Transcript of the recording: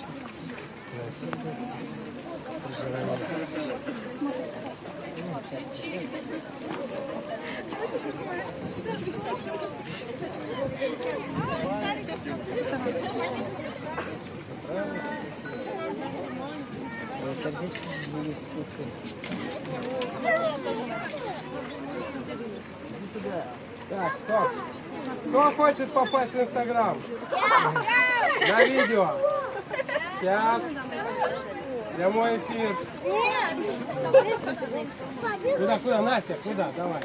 просто? Так, стоп. Кто хочет попасть в Инстаграм? На видео. Сейчас. Прямой эфир. Куда, куда, Настя, куда? Давай.